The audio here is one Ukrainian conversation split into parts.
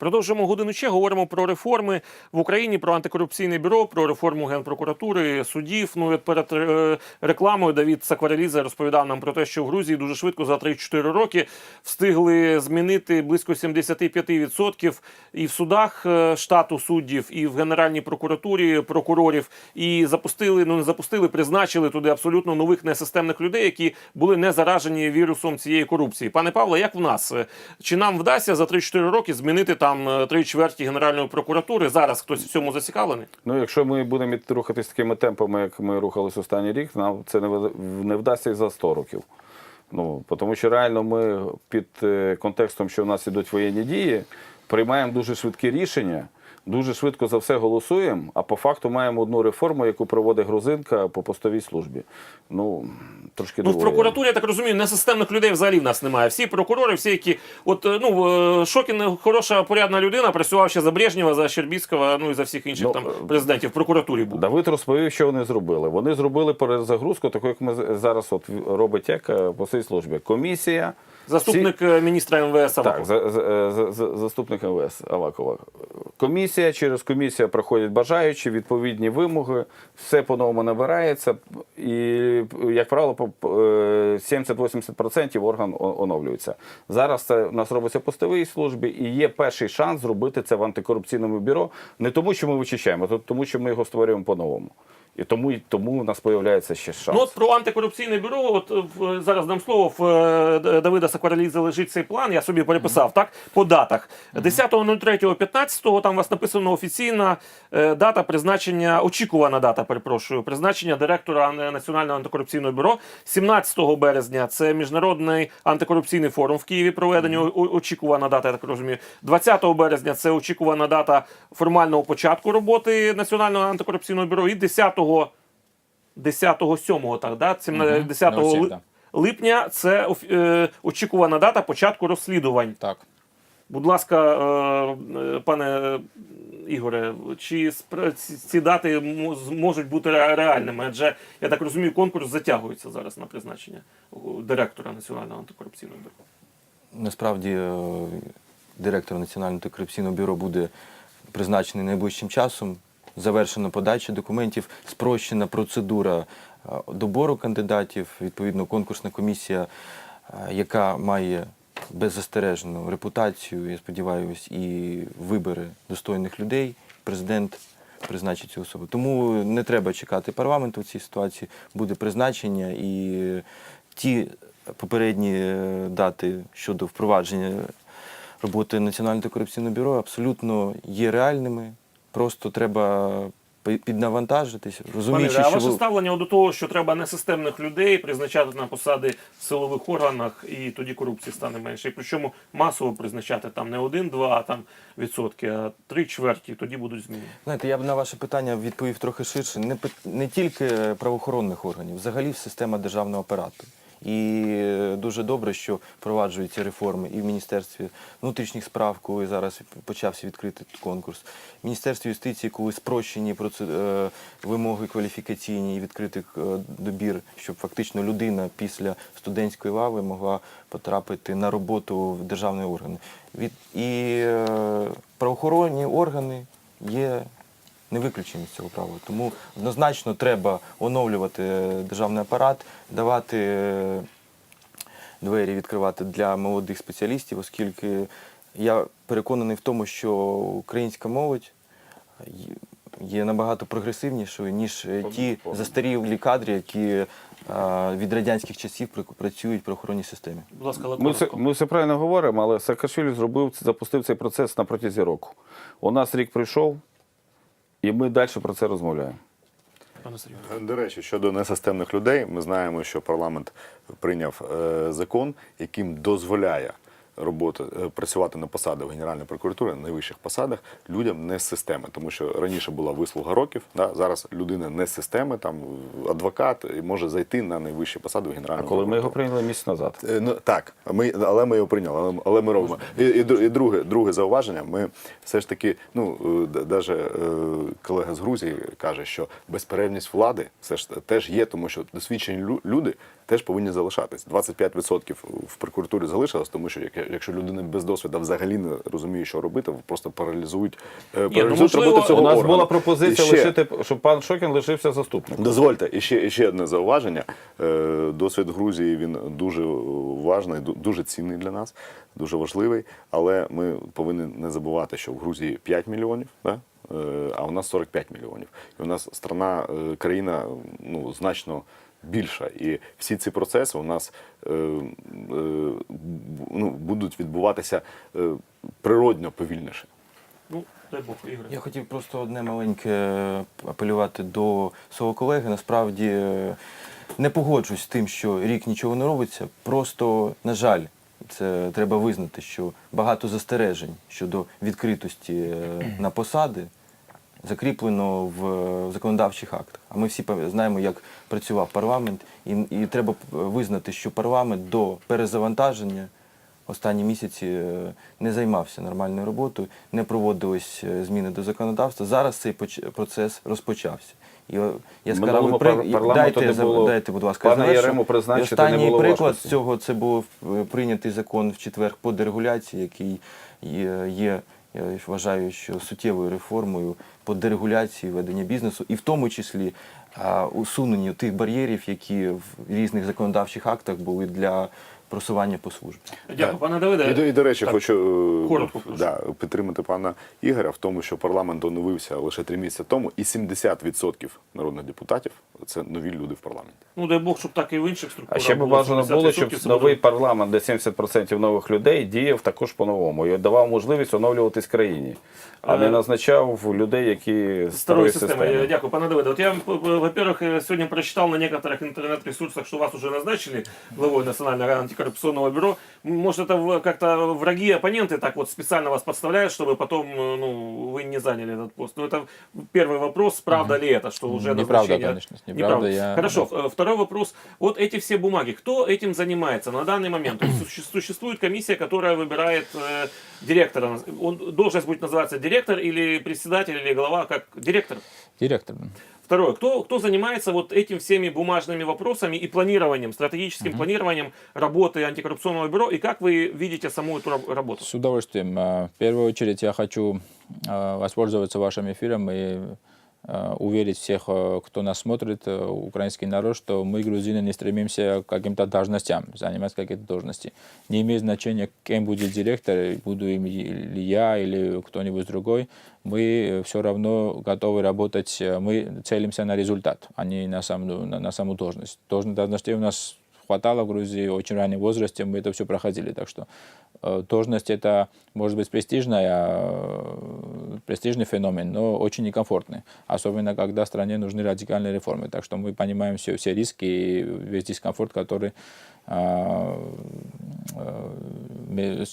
Продовжуємо годину ще. Говоримо про реформи в Україні, про антикорупційне бюро, про реформу генпрокуратури, судів. Ну перед е, рекламою Давід Сакварелідзе розповідав нам про те, що в Грузії дуже швидко за 3-4 роки встигли змінити близько 75% і в судах е, штату суддів, і в Генеральній прокуратурі прокурорів, і запустили, ну не запустили, призначили туди абсолютно нових несистемних людей, які були не заражені вірусом цієї корупції. Пане Павло, як в нас? Чи нам вдасться за 3-4 роки змінити там е, три чверті Генеральної прокуратури? Зараз хтось в цьому зацікавлений? Ну, якщо ми будемо рухатись такими темпами, як ми рухались останній рік, нам це не, не вдасться і за 100 років. Ну, тому що реально ми під е, контекстом, що в нас ідуть воєнні дії, приймаємо дуже швидкі рішення, дуже швидко за все голосуємо, а по факту маємо одну реформу, яку проводить грузинка по постовій службі. Ну, трошки Ну, в прокуратурі, я так розумію, несистемних людей взагалі в нас немає. Всі прокурори, всі, які. От е, ну е, Шокін хороша порядна людина, працював ще за Брежнєва, за Щербіцького, ну і за всіх інших Ну, там е, президентів в прокуратурі був. Давид розповів, що вони зробили. Вони зробили перезагрузку, таку, як ми зараз от робить як по цій службі. Комісія. Заступник е, міністра МВС Так, за, за, за, за- заступник МВС Авакова. Комісія, через комісію проходять бажаючі, відповідні вимоги, все по-новому набирається, і, як правило, по- по- е, 70-80% орган оновлюється. Зараз це у нас робиться в постовій службі, і є перший шанс зробити це в антикорупційному бюро, не тому, що ми вичищаємо, а тому, що ми його створюємо по-новому. І тому, тому у нас з'являється ще шанс. Ну от про антикорупційне бюро, от е, в, зараз дам слово, в е, Давида Сакварелідзе лежить цей план, я собі переписав, так, по датах. 10.03.15 там у вас написано офіційна е, дата призначення, очікувана дата, перепрошую, призначення директора Національного антикорупційного бюро. 17 березня це Міжнародний антикорупційний форум в Києві проведення, о- о- очікувана дата, я так розумію. 20 березня це очікувана дата формального початку роботи Національного антикорупційного бюро. І 10 10-го, 7-го, так, да? 10 На усіх, да. липня це е, очікувана дата початку розслідувань. Так. Будь ласка, е, е, пане Ігоре, чи ці- дати мо- зможуть бути реальними? Адже я так розумію, конкурс затягується зараз на призначення директора Національного антикорупційного бюро. Насправді е, директор Національного антикорупційного бюро буде призначений найближчим часом. Завершена подача документів, спрощена процедура е, добору кандидатів. Відповідно, конкурсна комісія, е, яка має беззастережену репутацію, я сподіваюся, і вибере достойних людей. Президент призначить цю особу. Тому не треба чекати парламенту в цій ситуації. Буде призначення і ті попередні е, дати щодо впровадження роботи Національного антикорупційного бюро абсолютно є реальними. Просто треба піднавантажитись, Пане розуміючи, а що ваше ви- ставлення до того, що треба несистемних людей призначати на посади в силових органах, і тоді корупції стане менше. І причому масово призначати там не один-два там відсотки, а три чверті, тоді будуть зміни. Знаєте, я б на ваше питання відповів трохи ширше. Не, не тільки правоохоронних органів, взагалі система державного апарату. І е, дуже добре, що впроваджуються реформи і в Міністерстві внутрішніх справ, коли зараз почався відкритий конкурс, в Міністерстві юстиції, коли спрощені е, вимоги кваліфікаційні і відкритий е, добір, щоб фактично людина після студентської лави могла потрапити на роботу в державні органи. Від, і правоохоронні органи є не виключені з цього правила. Тому однозначно треба оновлювати державний апарат, давати е, двері відкривати для молодих спеціалістів, оскільки я переконаний в тому, що українська молодь є- набагато прогресивнішою, ніж е, ті застарілі кадри, які е, від радянських часів пр- працюють в правоохоронній системі. Будь ласка, Ми все, ми все правильно говоримо, але Саакашвілі зробив, запустив цей процес на протязі року. У нас рік прийшов, і ми далі про це розмовляємо. Пане Сергію. До речі, щодо несистемних людей, ми знаємо, що парламент прийняв е, закон, яким дозволяє роботи е, працювати на посадах Генеральної прокуратури на найвищих посадах людям не з системи, тому що раніше була вислуга років. Да, зараз людина не з системи, там адвокат і може зайти на найвищі посади в А Генеральному коли ми його прийняли місяць назад. Е, Ну так, ми, але ми його прийняли, але, але ми робимо. І, і, і друге, друге зауваження. Ми все ж таки, ну навіть колега з Грузії каже, що безперервність влади все ж теж є, тому що досвідчені лю- люди теж повинні залишатись. 25% в прокуратурі залишилось, тому що як- якщо людина без досвіду взагалі не розуміє, що робити, просто паралізують, е, ну, паралізують можливо, роботу цього У нас органу. була пропозиція ще- лишити, щоб пан Шокін лишився заступником. Дозвольте, і ще, і ще одне зауваження. Е, Досвід Грузії він дуже важний, дуже цінний для нас, дуже важливий. Але ми повинні не забувати, що в Грузії 5 мільйонів, да? е, а у нас 45 мільйонів. І у нас страна, країна ну, значно більша. І всі ці процеси у нас е, е, ну, будуть відбуватися е, природньо повільніше. Ну, дай Бог, Ігор. Я хотів просто одне маленьке е, апелювати до свого колеги. Насправді е, не погоджуюсь з тим, що рік нічого не робиться. Просто, на жаль, це треба визнати, що багато застережень щодо відкритості е, на посади закріплено в е, законодавчих актах. А ми всі знаємо, як працював парламент, і, і треба е, визнати, що парламент до перезавантаження останні місяці е, не займався нормальною роботою, не проводились зміни до законодавства. Зараз цей процес розпочався. І яскравий Минулому при... пар- і парламенту дайте, не було дайте, будь ласка, завершу. Ярему призначити не останній було приклад важкості. цього це був прийнятий закон в четвер по дерегуляції, який є я вважаю, що суттєвою реформою по дерегуляції ведення бізнесу, і в тому числі усуненню тих бар'єрів, які в різних законодавчих актах були для просування по службі. Дякую, пане Давиде. І, до- і до речі, Так, хочу е, коротко, прошу. да, підтримати пана Ігоря в тому, що парламент оновився лише три місяці тому, і 70% народних депутатів це нові люди в парламенті. Ну, дай Бог, щоб так і в інших А структурах ще б було. бажано було, 70% щоб це новий буде- парламент, де 70% нових людей, діяв також по-новому і давав можливість оновлюватись країні, а не Е, назначав людей, які з Старої старої системи. системи. Дякую, пане Давиде. От я, во-первых, э, сегодня прочитал на некоторых интернет-ресурсах, что вас уже назначили главой Национального антикоррупционного бюро. Может, это как-то враги, оппоненты так вот специально вас подставляют, чтобы потом э, ну, вы не заняли этот пост? Ну, это первый вопрос, правда ли это, что уже Неправда, назначение- конечно, неправда. Я- Хорошо, э, второй вопрос. Вот эти все бумаги, кто этим занимается на данный момент? Существует комиссия, которая выбирает э, директора. Он, должность будет называться директор или председатель, или глава, как директор? Директор. Второе, кто, кто занимается вот этим всеми бумажными вопросами и планированием, стратегическим планированием работы антикоррупционного бюро, и как вы видите саму эту раб- работу? С удовольствием. А, В первую очередь я хочу а, воспользоваться вашим эфиром и а, уверить всех, а, кто нас смотрит, а, украинский народ, что мы, грузины, не стремимся к каким-то должностям, занимать какие-то должности. Не имеет значения, кем будет директор, буду им ли я или кто-нибудь другой. Мы все равно готовы работать, э, мы целимся на результат, а не на саму, на, на саму должность. Должность- Должностей у нас хватало в Грузии в очень раннем возрасте, мы это все проходили. Так что э, должность это может быть престижная, э, престижный феномен, но очень некомфортный. Особенно когда стране нужны радикальные реформы. Так что мы понимаем все, все риски и весь дискомфорт, который э, э,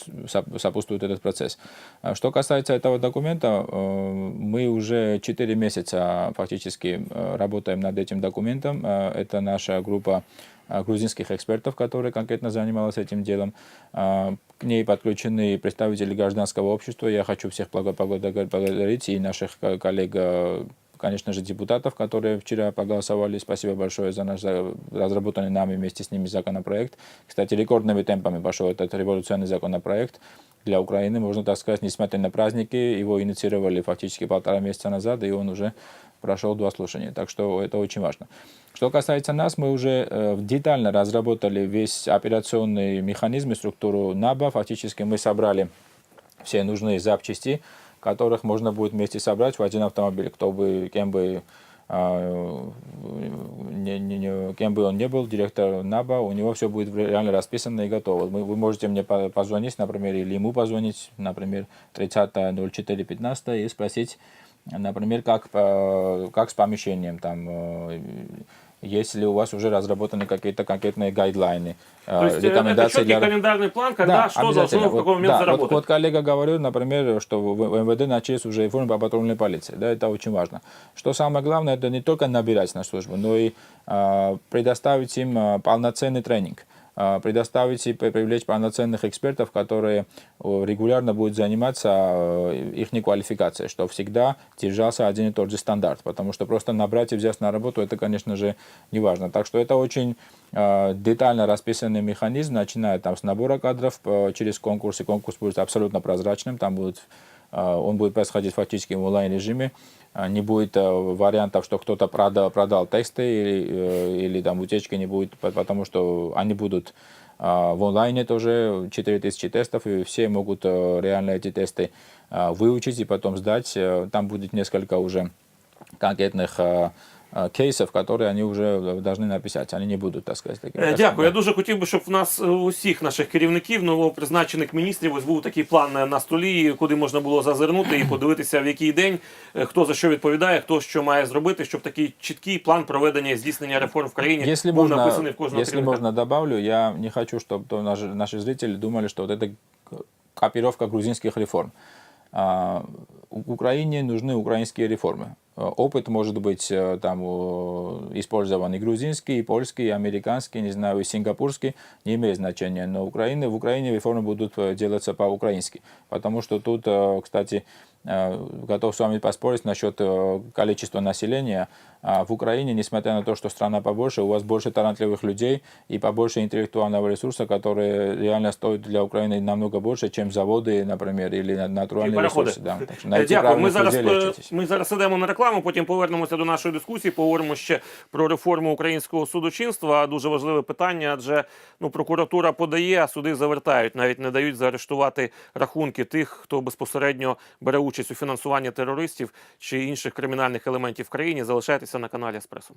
сопутствует этот процесс. А Что касается этого документа, э, мы уже 4 месяца фактически э, работаем над этим документом. Это наша группа грузинских экспертов, которые конкретно занималась этим делом. А, К ней подключены представители гражданского общества. Я хочу всех благо- благодар- поблагодарить и наших ко- коллег, э, конечно же, депутатов, которые вчера проголосовали. Спасибо большое за наш за- разработанный нами вместе с ними законопроект. Кстати, рекордными темпами пошел этот революционный законопроект Для Украины, можно так сказать, несмотря на праздники. Его инициировали фактически полтора месяца назад, и он уже прошел два слушания. Так что это очень важно. Что касается нас, мы уже э, детально разработали весь операционный механизм и структуру НАБА. Фактически мы собрали все нужные запчасти, которых можно будет вместе собрать в один автомобиль. Кто бы, кем бы, не- не- не- кем бы он ни был, директор НАБА, у него все будет реально расписано и готово. Мы- вы можете мне по- позвонить, например, или ему позвонить, например, 30.04.15 и спросить, например, как, по- как с помещением, там, э, есть ли у вас уже разработаны какие-то конкретные гайдлайны, То есть э, это рекомендации четкий для... календарный план, когда что должно обязательно. в какой момент да, заработать. Вот, вот коллега говорил, например, что в в МВД начались уже реформы по патрульной полиции. Да, это очень важно. Что самое главное, это не только набирать на службу, но и а, предоставить им а, полноценный тренинг. э, предоставить и при- привлечь полноценных экспертов, которые э, регулярно будут заниматься э, их квалификацией, что всегда держался один и тот же стандарт, потому что просто набрать и взять на работу, это, конечно же, не важно. Так что это очень э, детально расписанный механизм, начиная там с набора кадров э, через конкурс, и конкурс будет абсолютно прозрачным, там будет э, он будет происходить фактически в онлайн-режиме. А, Не будет э, вариантов, что кто-то продал, продал тексты или, э, или там утечки не будет, по- потому что они будут а, в онлайне тоже 4000 тестов, и все могут э, реально эти тесты а, выучить и потом сдать. Э, Там будет несколько уже конкретных э, э, кейсов, которые они уже должны написать. Они не будут, так сказать, такими. Е, Дякую. Я дуже хотів би, щоб в нас е, у усіх наших керівників, новопризначених міністрів, ось був такий план е, на столі, куди можна було зазирнути і подивитися, в який день е, хто за що відповідає, хто що має зробити, щоб такий чіткий план проведення і здійснення реформ в країні Если був можно, написаний в кожного если керівника. можно добавлю, я не хочу, чтобы наши, наши зрители думали, что вот это к- копировка грузинских реформ. А, У- Украине нужны украинские реформы. Опыт может быть э, там использован и грузинский, и польский, и американский, не знаю, и сингапурский, не имеет значения. Но Украины, в Украине реформы будут э, делаться по-украински. Потому что тут, э, кстати, готов с вами поспорить насчет количества населения. А В Украине, несмотря на то, что страна побольше, у вас больше талантливых людей и побольше интеллектуального ресурса, которые реально стоят для Украины намного больше, чем заводы, например, или натуральные ресурсы. Да. Так Дякую. Ми зараз, ми зараз на рекламу, потім повернемося до нашої дискусії, поговоримо ще про реформу українського судочинства. Дуже важливе питання, адже ну, прокуратура подає, а суди завертають, навіть не дають заарештувати рахунки тих, хто безпосередньо бере участь у фінансуванні терористів чи інших кримінальних елементів в країні. Залишайтеся на каналі Еспресо.